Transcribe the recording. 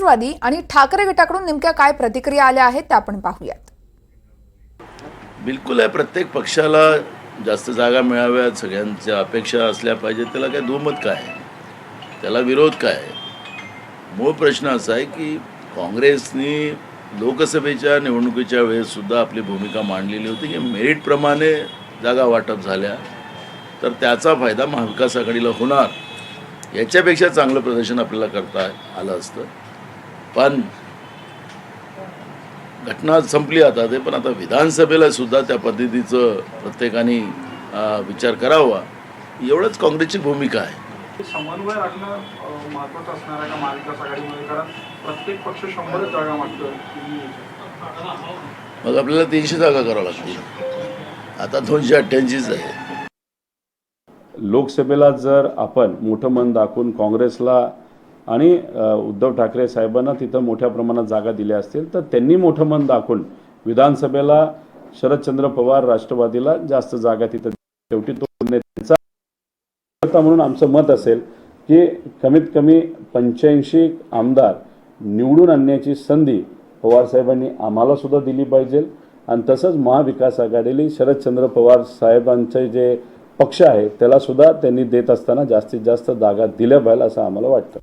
राष्ट्रवादी आणि ठाकरे गटाकडून नेमक्या काय प्रतिक्रिया आल्या आहेत त्या आपण पाहूयात बिलकुल आहे प्रत्येक पक्षाला जास्त जागा मिळाव्यात सगळ्यांच्या अपेक्षा असल्या पाहिजे त्याला काय दुमत काय आहे? त्याला विरोध काय आहे? मूळ प्रश्न असा आहे की काँग्रेसनी लोकसभेच्या निवडणुकीच्या वेळेससुद्धा आपली भूमिका मांडलेली होती की मेरिटप्रमाणे जागा वाटप झाल्या तर त्याचा फायदा महाविकास आघाडीला होणार याच्यापेक्षा चांगलं प्रदर्शन आपल्याला करता आलं असतं पण घटना संपली आता ते पण आता विधानसभेला सुद्धा त्या पद्धतीचं प्रत्येकाने विचार करावा. एवढंच काँग्रेसची भूमिका आहे. समन्वय राखणं अं, महत्त्वाचं असणार आहे का महाविकास आघाडीमध्ये? कारण प्रत्येक पक्ष शंभरच जागा मागतोय. तुम्ही मग आपल्याला तीनशे जागा करावं लागतील. आता दोनशे अठ्ठ्याऐंशीच आहे. लोकसभेला जर आपण मोठं मन दाखवून काँग्रेसला आणि उद्धव ठाकरे साहेबांना तिथं मोठ्या प्रमाणात जागा दिल्या असतील तर त्यांनी मोठं मन दाखवून विधानसभेला शरदचंद्र पवार राष्ट्रवादीला जास्त जागा तिथं शेवटी तो त्यांचा म्हणून आमचं मत असेल की कमीत कमी पंच्याऐंशी आमदार निवडून आणण्याची संधी पवारसाहेबांनी साहेबांनी आम्हालासुद्धा दिली पाहिजे. आणि तसंच महाविकास आघाडीला शरदचंद्र पवार साहेबांचे जे पक्ष आहे त्यालासुद्धा त्यांनी देत असताना जास्तीत जास्त जागा दिल्या पाहिजे असं आम्हाला वाटतं.